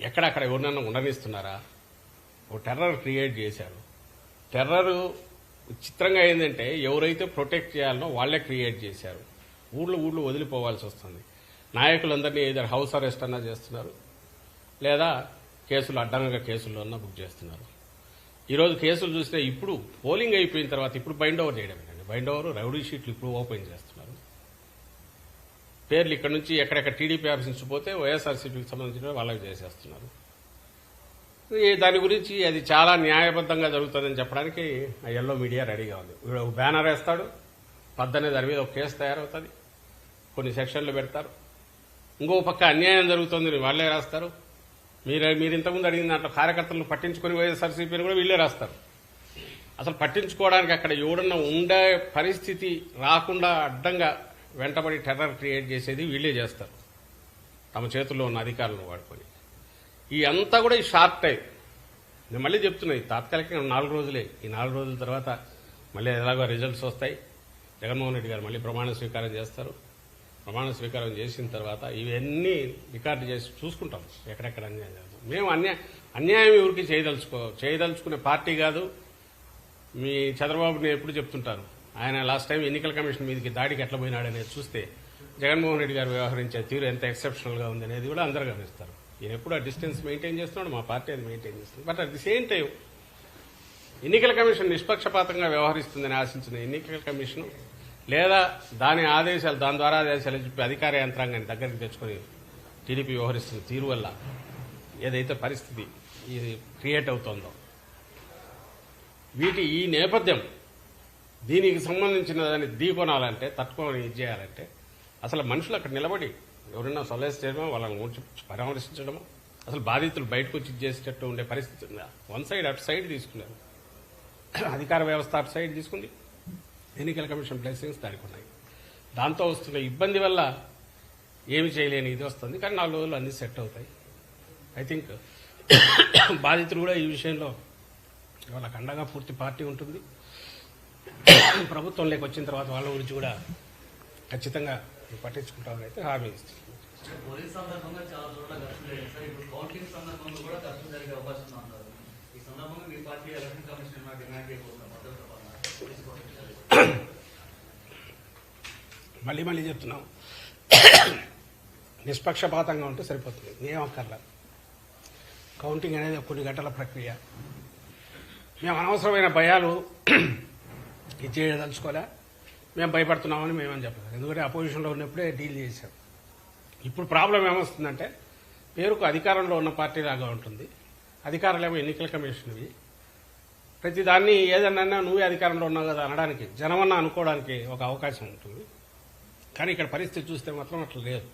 ఎక్కడక్కడ ఎవరినన్నా ఉండనిస్తున్నారా? ఓ టెర్రర్ క్రియేట్ చేశారు. టెర్రర్ చిత్రంగా ఏంటంటే ఎవరైతే ప్రొటెక్ట్ చేయాలనో వాళ్ళే క్రియేట్ చేశారు. ఊళ్ళో ఊళ్ళో వదిలిపోవాల్సి వస్తుంది. నాయకులందరినీ ఏదో హౌస్ అరెస్ట్ అన్నా చేస్తున్నారు లేదా కేసులు అడ్డంగా కేసుల్లో అన్నా బుక్ చేస్తున్నారు. ఈరోజు కేసులు చూస్తే ఇప్పుడు పోలింగ్ అయిపోయిన తర్వాత ఇప్పుడు బైండ్ ఓవర్ చేయడమేనండి. బైండ్ ఓవర్ రౌడీ షీట్లు ఇప్పుడు ఓపెన్ చేస్తున్నారు. పేర్లు ఇక్కడ నుంచి ఎక్కడెక్కడ టీడీపీ ఆఫీస్ నుంచి పోతే వైఎస్ఆర్సీపీకి సంబంధించిన వాళ్ళకి చేసేస్తున్నారు. ఈ దాని గురించి అది చాలా న్యాయబద్ధంగా జరుగుతుందని చెప్పడానికి ఆ ఎల్లో మీడియా రెడీగా ఉంది. వీడు ఒక బ్యానర్ వేస్తాడు పద్దనే దాని మీద ఒక కేసు తయారవుతుంది కొన్ని సెక్షన్లు పెడతారు. ఇంకో పక్క అన్యాయం జరుగుతుంది వాళ్ళే రాస్తారు. మీరు మీరు ఇంతకుముందు అడిగిన దాంట్లో కార్యకర్తలను పట్టించుకొని వైఎస్ఆర్సీపీని కూడా వీళ్ళే రాస్తారు. అసలు పట్టించుకోవడానికి అక్కడ ఎవడన్నా ఉండే పరిస్థితి రాకుండా అడ్డంగా వెంటబడి టెర్రర్ క్రియేట్ చేసేది వీళ్ళే చేస్తారు. తమ చేతుల్లో ఉన్న అధికారులను వాడుకొని. ఈ అంతా కూడా ఈ షార్ట్ టైం. నేను మళ్ళీ చెప్తున్నా ఈ తాత్కాలికంగా నాలుగు రోజులే. ఈ నాలుగు రోజుల తర్వాత మళ్ళీ ఎలాగో రిజల్ట్స్ వస్తాయి. జగన్మోహన్ రెడ్డి గారు మళ్ళీ ప్రమాణ స్వీకారం చేస్తారు. ప్రమాణ స్వీకారం చేసిన తర్వాత ఇవన్నీ రికార్డు చేసి చూసుకుంటాం. ఎక్కడెక్కడ అన్యాయం జరుగుతుంది. మేము అన్యాయం అన్యాయం ఎవరికి చేయదలుచుకో చేయదలుచుకునే పార్టీ కాదు. మీ చంద్రబాబు నేను ఎప్పుడు చెప్తుంటాను ఆయన లాస్ట్ టైం ఎన్నికల కమిషన్ మీదకి దాడికి ఎట్లా పోయినాడనేది చూస్తే జగన్మోహన్ రెడ్డి గారు వ్యవహరించే తీరు ఎంత ఎక్సెప్షనల్గా ఉంది అనేది కూడా అందరూ గమనిస్తారు. ఈయన ఎప్పుడు ఆ డిస్టెన్స్ మెయింటైన్ చేస్తున్నాడు మా పార్టీ అది మెయింటైన్ చేస్తుంది. But at the same time ఎన్నికల కమిషన్ నిష్పక్షపాతంగా వ్యవహరిస్తుందని ఆశించిన ఎన్నికల కమిషన్ లేదా దాని ఆదేశాలు దాని ద్వారా ఆదేశాలు చెప్పి అధికార యంత్రాంగాన్ని దగ్గరికి తెచ్చుకొని టీడీపీ వ్యవహరిస్తున్న తీరు వల్ల ఏదైతే పరిస్థితి ఇది క్రియేట్ అవుతోందో. వీటి ఈ నేపథ్యం దీనికి సంబంధించిన దాన్ని ఢీకొనాలంటే తట్టుకొని ఇది చేయాలంటే అసలు మనుషులు అక్కడ నిలబడి ఎవరైనా సొలైజ్ చేయడమో వాళ్ళని ఊడ్చి పరామర్శించడమో? అసలు బాధితులు బయటకు వచ్చి చేసేటట్టు ఉండే పరిస్థితి ఉందా? వన్ సైడ్ అటు సైడ్ తీసుకున్నారు. అధికార వ్యవస్థ అటు సైడ్ తీసుకుంది. ఎన్నికల కమిషన్ బ్లెస్సింగ్స్ దానికి ఉన్నాయి దాంతో వస్తున్న ఇబ్బంది వల్ల ఏమి చేయలేని ఇది వస్తుంది. కానీ నాలుగు రోజులు అన్నీ సెట్ అవుతాయి. ఐ థింక్ బాధితులు కూడా ఈ విషయంలో వాళ్ళకి అండగా పూర్తి పార్టీ ఉంటుంది. ప్రభుత్వంలోకి వచ్చిన తర్వాత వాళ్ళ గురించి కూడా ఖచ్చితంగా పట్టించుకుంటామని అయితే హామీ ఇస్తుంది మళ్ళీ మళ్ళీ చెప్తున్నాం. నిష్పక్షపాతంగా ఉంటే సరిపోతుంది. ఏం అక్కర్లా. కౌంటింగ్ అనేది కొన్ని గంటల ప్రక్రియ. మేము అనవసరమైన భయాలు ఇది చేయదలుచుకోలే మేము భయపడుతున్నామని మేమని చెప్పలేదు. ఎందుకంటే అపోజిషన్లో ఉన్నప్పుడే డీల్ చేశాం. ఇప్పుడు ప్రాబ్లం ఏమొస్తుందంటే పేరుకు అధికారంలో ఉన్న పార్టీ లాగా ఉంటుంది. అధికారులేమో ఎన్నికల కమిషన్వి. ప్రతి దాన్ని ఏదన్నా నువ్వే అధికారంలో ఉన్నావు కదా అనడానికి జనమన్నా అనుకోవడానికి ఒక అవకాశం ఉంటుంది. కానీ ఇక్కడ పరిస్థితి చూస్తే మాత్రం అట్లా లేదు.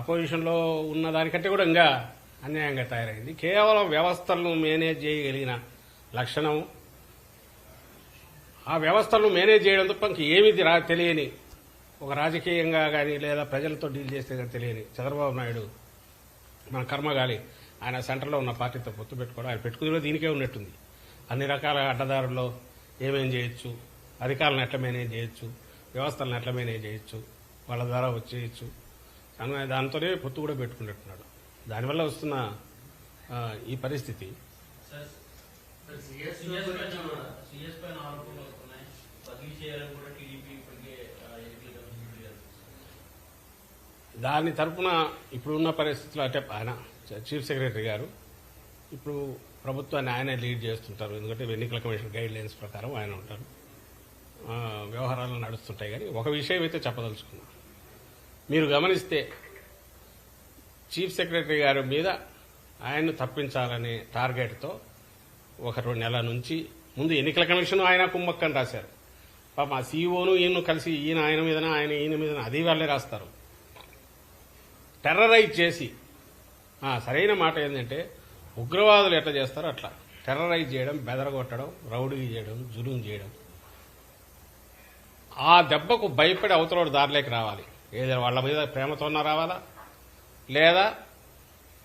అపోజిషన్లో ఉన్న దానికంటే కూడా ఇంకా అన్యాయంగా తయారైంది. కేవలం వ్యవస్థలను మేనేజ్ చేయగలిగిన లక్షణం ఆ వ్యవస్థలను మేనేజ్ చేయడం తప్ప ఇంక ఏమీ రా తెలియని ఒక రాజకీయంగా కానీ లేదా ప్రజలతో డీల్ చేస్తే కానీ తెలియని చంద్రబాబు నాయుడు మన కర్మగాలి ఆయన సెంటర్లో ఉన్న పార్టీతో పొత్తు పెట్టుకోవడం ఆయన పెట్టుకుని దీనికే ఉన్నట్టుంది అన్ని రకాల అడ్డదారుల్లో ఏమేం చేయొచ్చు అధికారులను ఎట్లా మేనేజ్ చేయొచ్చు వ్యవస్థలను ఎట్లా మేనేజ్ చేయొచ్చు వాళ్ళ ద్వారా వచ్చేయచ్చు అని దాంతోనే పొత్తు కూడా పెట్టుకున్నట్టున్నాడు దానివల్ల వస్తున్న ఈ పరిస్థితి చేయాలని కూడా టీడీపీ ఇప్పటికే దాని తరఫున ఇప్పుడున్న పరిస్థితుల్లో అంటే ఆయన చీఫ్ సెక్రటరీ గారు ఇప్పుడు ప్రభుత్వాన్ని ఆయనే లీడ్ చేస్తుంటారు. ఎందుకంటే ఎన్నికల కమిషన్ గైడ్ లైన్స్ ప్రకారం ఆయన ఉంటారు. వ్యవహారాలు నడుస్తుంటాయి కానీ ఒక విషయం అయితే చెప్పదలుచుకున్నా. మీరు గమనిస్తే చీఫ్ సెక్రటరీ గారి మీద ఆయన్ను తప్పించాలనే టార్గెట్తో ఒక రెండు నెలల నుంచి ముందు ఎన్నికల కమిషన్ ఆయన కుమ్మక్కని రాశారు. పాప ఆ సీఈఓను ఈయన కలిసి ఈయన ఆయన మీదన ఆయన ఈయన మీదన అది వాళ్ళే రాస్తారు. టెర్రరైజ్ చేసి. సరైన మాట ఏంటంటే ఉగ్రవాదులు ఎట్లా చేస్తారో అట్లా. టెర్రరైజ్ చేయడం బెదరగొట్టడం రౌడీ చేయడం జులుం చేయడం. ఆ దెబ్బకు భయపడి అవతలోడు దారిలోకి రావాలి. ఏదైనా వాళ్ళ మీద ప్రేమతోన్నా రావాలా? లేదా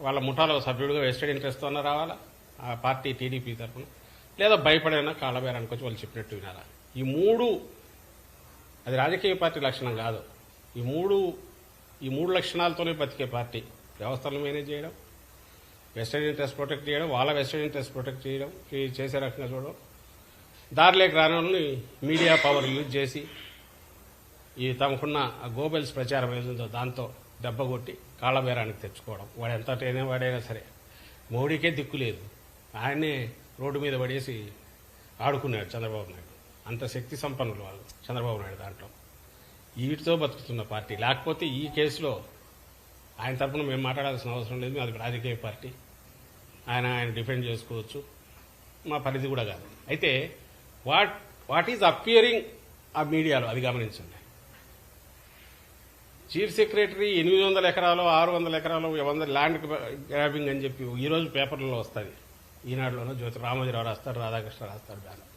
వాళ్ళ ముఠాలో సభ్యుడిగా వెస్టెడ్ ఇంట్రెస్ట్తోన్నా రావాలా? ఆ పార్టీ టీడీపీ తరఫున లేదా భయపడైనా కాళ్ళబేరానికి వచ్చి వాళ్ళు చెప్పినట్టు వినాలా? ఈ మూడు అది రాజకీయ పార్టీ లక్షణం కాదు. ఈ మూడు ఈ మూడు లక్షణాలతోనే బతికే పార్టీ. వ్యవస్థలను మేనేజ్ చేయడం వెస్టర్న్ ఇంట్రెస్ట్ ప్రొటెక్ట్ చేయడం వాళ్ళ వెస్టర్న్ ఇంట్రెస్ట్ ప్రొటెక్ట్ చేయడం చేసే రకంగా చూడడం. దారిలోకి రాని వాళ్ళని మీడియా పవర్ యూజ్ చేసి ఈ తమకున్న గోబెల్స్ ప్రచారం ఏదో దాంతో దెబ్బ కొట్టి కాళ్ళ తెచ్చుకోవడం. వాడు ఎంత టైనా వాడైనా సరే మోడీకే దిక్కు లేదు. ఆయన్నే రోడ్డు మీద పడేసి ఆడుకున్నాడు చంద్రబాబు నాయుడు. అంత శక్తి సంపన్నులు వాళ్ళు చంద్రబాబు నాయుడు దాంట్లో. వీటితో బతుకుతున్న పార్టీ. లేకపోతే ఈ కేసులో ఆయన తరఫున మేము మాట్లాడాల్సిన అవసరం లేదు అది రాజకీయ పార్టీ. ఆయన ఆయన డిఫెండ్ చేసుకోవచ్చు. మా పరిధి కూడా కాదు. అయితే వాట్ వాట్ ఈజ్ అపియరింగ్ ఆ మీడియాలో? అది గమనించండి. చీఫ్ సెక్రటరీ ఎనిమిది వందల ఎకరాలు ఆరు వందల ఎకరాలు వంద ల్యాండ్ గ్రాబింగ్ అని చెప్పి ఈ రోజు పేపర్లలో వస్తుంది ఈనాడులోనూ జ్యోతి రామోజీరావు రాస్తారు రాధాకృష్ణ రాస్తారు బ్యానర్.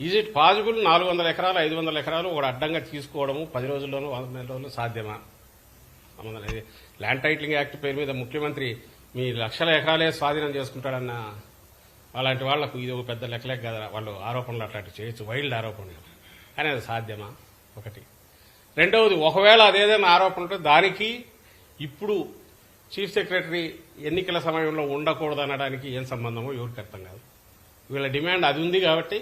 ఈజ్ ఇట్ పాసిబుల్ నాలుగు వందల ఎకరాలు ఐదు వందల ఎకరాలు ఒక అడ్డంగా తీసుకోవడము పది రోజుల్లోనూ వంద నెల రోజుల్లో సాధ్యమా ల్యాండ్ టైటిలింగ్ యాక్ట్ పేరు మీద ముఖ్యమంత్రి మీ లక్షల ఎకరాలే స్వాధీనం చేసుకుంటాడన్న అలాంటి వాళ్ళకు ఇది ఒక పెద్ద లెక్కలేక కదా వాళ్ళు ఆరోపణలు అట్లాంటివి చేయొచ్చు వైల్డ్ ఆరోపణలు. కానీ అది సాధ్యమా? ఒకటి. రెండవది ఒకవేళ అదేదైనా ఆరోపణ ఉంటే దానికి ఇప్పుడు చీఫ్ సెక్రటరీ ఎన్నికల సమయంలో ఉండకూడదు అనడానికి ఏం సంబంధమో ఎవరికి అర్థం కాదు. వీళ్ళ డిమాండ్ అది ఉంది కాబట్టి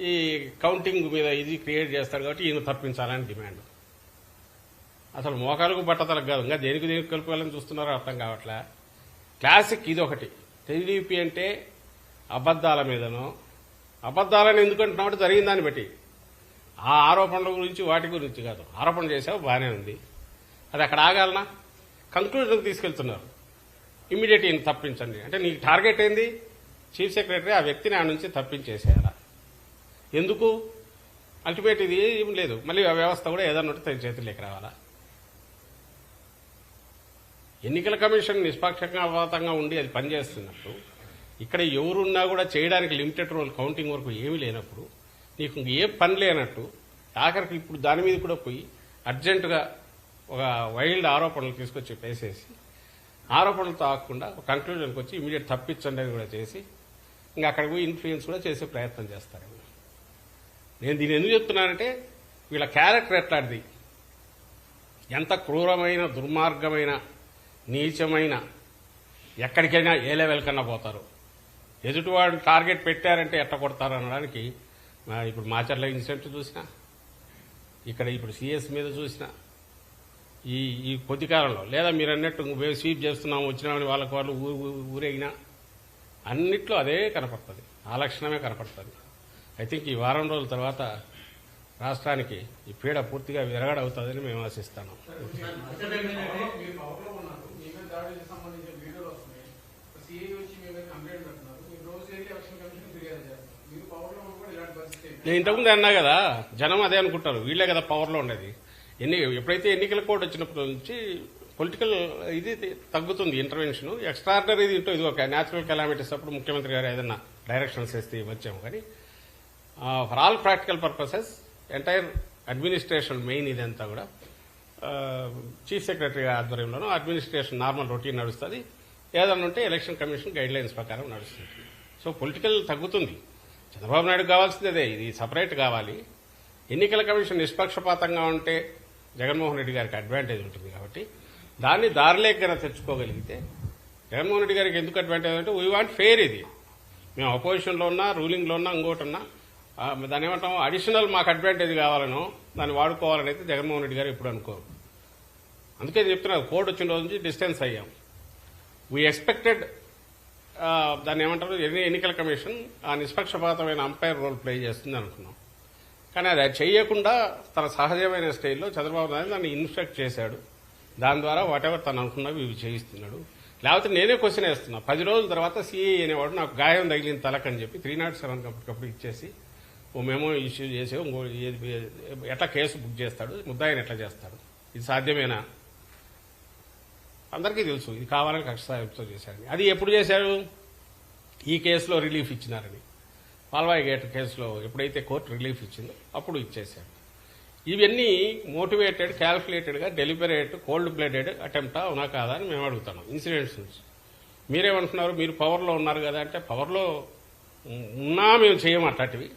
ఈ కౌంటింగ్ మీద ఇది క్రియేట్ చేస్తారు కాబట్టి ఈయన తప్పించాలని డిమాండ్. అసలు మోకాలకు బట్టతలకు కాదు ఇంకా దేనికి దేనికి కలుపుకోవాలని చూస్తున్నారో అర్థం కావట్లే. క్లాసిక్ ఇది ఒకటి. టీడీపీ అంటే అబద్దాల మీదనో అబద్దాలను ఎందుకంటున్నామంటే జరిగిన దాన్ని బట్టి. ఆ ఆరోపణల గురించి వాటి గురించి కాదు. ఆరోపణ చేసావు బాగానే ఉంది. అది అక్కడ ఆగాలనా? కంక్లూజన్కి తీసుకెళ్తున్నారు. ఇమీడియట్ ఈయన తప్పించండి. అంటే నీకు టార్గెట్ ఏంది? చీఫ్ సెక్రటరీ ఆ వ్యక్తిని ఆ నుంచి తప్పించేశారు. ఎందుకు? అల్టిమేట్ ఇది ఏం లేదు. మళ్ళీ ఆ వ్యవస్థ కూడా ఏదన్నట్టు తన చేతుల్లోకి రావాలా? ఎన్నికల కమిషన్ నిష్పక్షపాతంగా ఉండి అది పనిచేస్తున్నప్పుడు ఇక్కడ ఎవరున్నా కూడా చేయడానికి లిమిటెడ్ రోల్ కౌంటింగ్ వరకు ఏమీ లేనప్పుడు నీకు ఏ పని లేనట్టు ఆఖరికి ఇప్పుడు దాని మీద కూడా పోయి అర్జెంటుగా ఒక వైల్డ్ ఆరోపణలు తీసుకొచ్చి పేసేసి ఆరోపణలతో ఆగకుండా ఒక కంక్లూజన్కి వచ్చి ఇమీడియట్ తప్పించండి అని కూడా చేసి ఇంకా అక్కడికి పోయి ఇన్ఫ్లుయెన్స్ కూడా చేసే ప్రయత్నం చేస్తారు. నేను దీన్ని ఎందుకు చెప్తున్నానంటే వీళ్ళ క్యారెక్టర్ ఎట్లాంటిది? ఎంత క్రూరమైన దుర్మార్గమైన నీచమైన ఎక్కడికైనా ఏ లెవెల్ కన్నా పోతారు? ఎదుటివాడు టార్గెట్ పెట్టారంటే ఎట్ట కొడతారు అనడానికి ఇప్పుడు మాచర్ల ఇన్సిడెంట్ చూసినా ఇక్కడ ఇప్పుడు సిఎస్ మీద చూసినా ఈ ఈ కొద్ది కాలంలో లేదా మీరు అన్నట్టు మేము స్వీప్ చేస్తున్నాము వచ్చినామని వాళ్ళకి వాళ్ళు ఊరేగినా అన్నిట్లో అదే కనపడుతుంది. ఆ లక్షణమే కనపడుతుంది. ఐ థింక్ ఈ వారం రోజుల తర్వాత రాష్ట్రానికి ఈ పీడ పూర్తిగా విరగడవుతుందని మేము ఆశిస్తాను నేను ఇంతకుముందు అన్నా కదా జనం అదే అనుకుంటారు వీళ్ళే కదా పవర్లో ఉండేది. ఎన్ని ఎప్పుడైతే ఎన్నికల కోడ్ వచ్చినప్పటి నుంచి పొలిటికల్ ఇది తగ్గుతుంది ఇంటర్వెన్షన్ ఎక్స్ట్రాడినరీ ఇది ఇది ఒక న్యాచురల్ కెలామిటీస్ అప్పుడు ముఖ్యమంత్రి గారు ఏదన్నా డైరెక్షన్స్ వేస్తే వచ్చాము కానీ for all practical purposes entire administration main ఇదంతా కూడా uh, చీఫ్ సెక్రటరీ ఆధ్వర్యంలోనూ అడ్మినిస్ట్రేషన్ నార్మల్ రొటీన్ నడుస్తుంది. ఏదన్నా ఉంటే ఎలక్షన్ కమిషన్ గైడ్ లైన్స్ ప్రకారం నడుస్తుంది. సో పొలిటికల్ తగ్గుతుంది. చంద్రబాబు నాయుడు కావాల్సింది అదే ఇది సపరేట్ కావాలి. ఎన్నికల కమిషన్ నిష్పక్షపాతంగా ఉంటే జగన్మోహన్ రెడ్డి గారికి అడ్వాంటేజ్ ఉంటుంది కాబట్టి దాన్ని దారిలేకైనా తెచ్చుకోగలిగితే జగన్మోహన్ రెడ్డి గారికి ఎందుకు అడ్వాంటేజ్ అంటే వీ వాంట్ ఫెయిర్ ఇది. మేము అపోజిషన్లో ఉన్నా రూలింగ్లో ఉన్నా ఇంకోటి ఉన్నా దాని దాన్ని ఏమంటాం? అడిషనల్ మాకు అడ్వాంటేజ్ కావాలనో దాన్ని వాడుకోవాలని అయితే జగన్మోహన్ రెడ్డి గారు ఇప్పుడు అనుకోరు అందుకే చెప్తున్నారు కోర్టు వచ్చిన రోజు నుంచి డిస్టెన్స్ అయ్యాం. వీ ఎక్స్పెక్టెడ్ దాన్ని ఏమంటారు? ఎన్నికల కమిషన్ ఆ నిష్పక్షపాతమైన అంపైర్ రోల్ ప్లే చేస్తుంది అనుకున్నాం. కానీ అది చేయకుండా తన సహజమైన స్టైల్లో చంద్రబాబు నాయుడు దాన్ని ఇన్స్ట్రక్ట్ చేశాడు. దాని ద్వారా వాట్ ఎవర్ తను అనుకున్నవి ఇవి చేయిస్తున్నాడు. లేకపోతే నేనే క్వశ్చన్ వేస్తున్నా. పది రోజుల తర్వాత సిఐ అనేవాడు నాకు గాయం తగిలిన తలకని చెప్పి త్రీ నాట్ సెవెన్ అప్పటికప్పుడు ఇచ్చేసి ఓ ఇష్యూ చేసి ఇంకో ఎట్లా కేసు బుక్ చేస్తాడు? ముద్దాయిని ఎట్లా చేస్తాడు? ఇది సాధ్యమేనా? అందరికీ తెలుసు. ఇది కావాలని కక్ష సాయంతో చేశాడు అది ఎప్పుడు చేశాడు ఈ కేసులో రిలీఫ్ ఇచ్చినారని. పాల్వాయి గేట్ కేసులో ఎప్పుడైతే కోర్టు రిలీఫ్ ఇచ్చిందో అప్పుడు ఇచ్చేశాడు ఇవన్నీ మోటివేటెడ్ క్యాల్కులేటెడ్గా డెలిబరేట్ కోల్డ్ బ్లడెడ్ అటెంప్టా అవునా కాదా అని మేము అడుగుతున్నాం. ఇన్సిడెంట్స్ నుంచి. మీరేమంటున్నారు మీరు పవర్లో ఉన్నారు కదా అంటే పవర్లో ఉన్నా మేము చేయము అట్లాంటివి.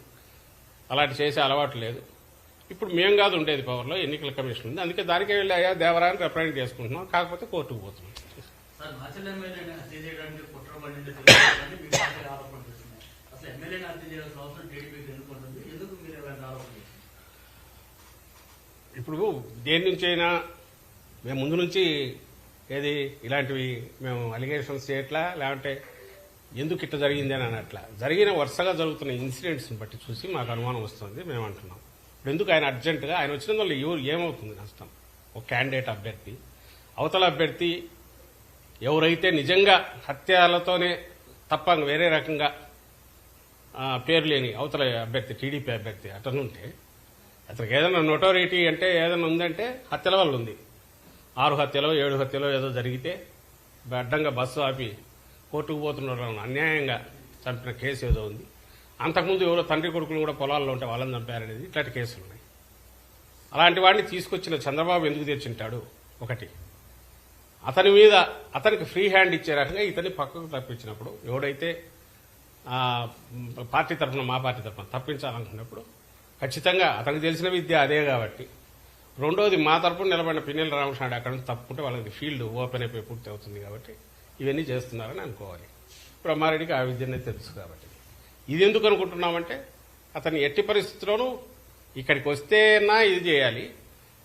అలాంటి చేసే అలవాటు లేదు. ఇప్పుడు మేము కాదు ఉండేది పవర్లో ఎన్నికల కమిషన్ ఉంది. అందుకే దానికే వెళ్ళి అయ్యా దేవరాన్ని రిప్రజెంట్ చేసుకుంటున్నాం. కాకపోతే కోర్టుకు పోతున్నాం. మీ ఇప్పుడు దేని నుంచి అయినా మేము ముందు నుంచి ఏది ఇలాంటివి మేము అలిగేషన్స్ చేయట్లా లేదంటే ఎందుకు ఇట్లా జరిగింది అని అనట్లా జరిగిన వరుసగా జరుగుతున్న ఇన్సిడెంట్స్ని బట్టి చూసి మాకు అనుమానం వస్తుంది మేము అంటున్నాం ఇప్పుడు ఎందుకు ఆయన అర్జెంటుగా ఆయన వచ్చిన వల్ల ఎవరు ఏమవుతుంది నష్టం? ఒక క్యాండిడేట్ అభ్యర్థి అవతల అభ్యర్థి ఎవరైతే నిజంగా హత్యలతోనే తప్ప వేరే రకంగా పేరు లేని అవతల అభ్యర్థి టీడీపీ అభ్యర్థి అతనుంటే అతనికి ఏదైనా నోటోరిటీ అంటే ఏదైనా ఉందంటే హత్యల వల్ల ఉంది. ఆరు హత్యలో ఏడు హత్యలో ఏదో జరిగితే అడ్డంగా బస్సు ఆపి కోర్టుకు పోతున్నారు అన్యాయంగా చంపిన కేసు ఏదో ఉంది. అంతకుముందు ఎవరో తండ్రి కొడుకులు కూడా పొలాల్లో ఉంటే వాళ్ళని చంపారనేది ఇట్లాంటి కేసులు ఉన్నాయి. అలాంటి వాడిని తీసుకొచ్చిన చంద్రబాబు ఎందుకు తెచ్చింటాడు? ఒకటి. అతని మీద అతనికి ఫ్రీ హ్యాండ్ ఇచ్చే రకంగా ఇతన్ని పక్కకు తప్పించినప్పుడు ఎవడైతే పార్టీ తరఫున మా పార్టీ తరఫున తప్పించాలనుకున్నప్పుడు ఖచ్చితంగా అతనికి తెలిసిన విద్య అదే కాబట్టి రెండోది మా తరపున నిలబడిన పిన్నెల రామకృష్ణ అక్కడ నుంచి తప్పుకుంటే వాళ్ళకి ఫీల్డ్ ఓపెన్ అయిపోయి పూర్తి అవుతుంది కాబట్టి ఇవన్నీ చేస్తున్నారని అనుకోవాలి. బ్రహ్మారెడ్డికి ఆ విద్యనే తెలుసు కాబట్టి. ఇది ఎందుకు అనుకుంటున్నామంటే అతను ఎట్టి పరిస్థితుల్లోనూ ఇక్కడికి వస్తేనా ఇది చేయాలి.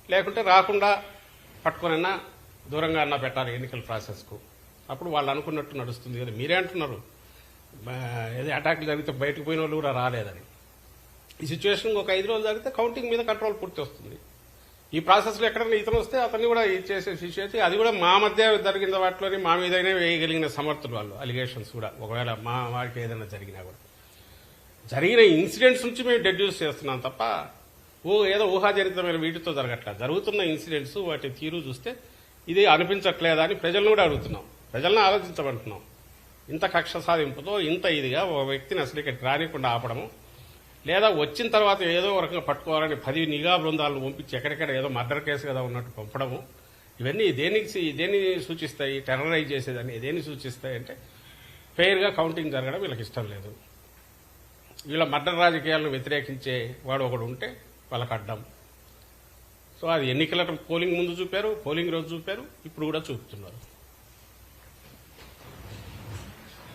లేకుంటే రాకుండా పట్టుకునైనా దూరంగా అన్నా పెట్టాలి ఎన్నికల ప్రాసెస్కు. అప్పుడు వాళ్ళు అనుకున్నట్టు నడుస్తుంది కదా. మీరే అంటున్నారు. ఏదో అటాక్లు జరిగితే బయటకు పోయిన వాళ్ళు కూడా రాలేదని. ఈ సిచ్యువేషన్ ఒక ఐదు రోజులు జరిగితే కౌంటింగ్ మీద కంట్రోల్ పూర్తి వస్తుంది. ఈ ప్రాసెస్లో ఎక్కడైనా ఇతను వస్తే అతన్ని కూడా చేసే సిచ్యువేషన్ అది కూడా మా మధ్య జరిగిన వాటిలోని మా మీదైనా వేయగలిగిన సమర్థులు వాళ్ళు అలిగేషన్స్ కూడా. ఒకవేళ మా వాడికి ఏదైనా జరిగినా కూడా. జరిగిన ఇన్సిడెంట్స్ నుంచి మేము డెడ్యూస్ చేస్తున్నాం తప్ప ఓ ఏదో ఊహాజనితమైన వీటితో జరగట్లేదు జరుగుతున్న ఇన్సిడెంట్స్ వాటి తీరు చూస్తే ఇది అనిపించట్లేదా అని ప్రజలను కూడా అడుగుతున్నాం. ప్రజలను ఆలోచించమంటున్నాం. ఇంత కక్ష సాధింపుతో ఇంత ఇదిగా ఒక వ్యక్తిని అసలు ఇక్కడ రానికుండా ఆపడము లేదా వచ్చిన తర్వాత ఏదో రకంగా పట్టుకోవాలని పది నిఘా బృందాలను పంపించి ఎక్కడెక్కడ ఏదో మర్డర్ కేసు కదా ఉన్నట్టు పంపడము. ఇవన్నీ దేనికి దేని సూచిస్తాయి? టెర్రరైజ్ చేసేదాన్ని దేన్ని సూచిస్తాయి అంటే ఫెయిర్గా కౌంటింగ్ జరగడం వీళ్ళకి ఇష్టం లేదు. వీళ్ళ మర్డర్ రాజకీయాలను వ్యతిరేకించే వాడు ఒకడు ఉంటే వాళ్ళకి అడ్డం. సో అది ఎన్నికల పోలింగ్ ముందు చూపారు పోలింగ్ రోజు చూపారు ఇప్పుడు కూడా చూపుతున్నారు.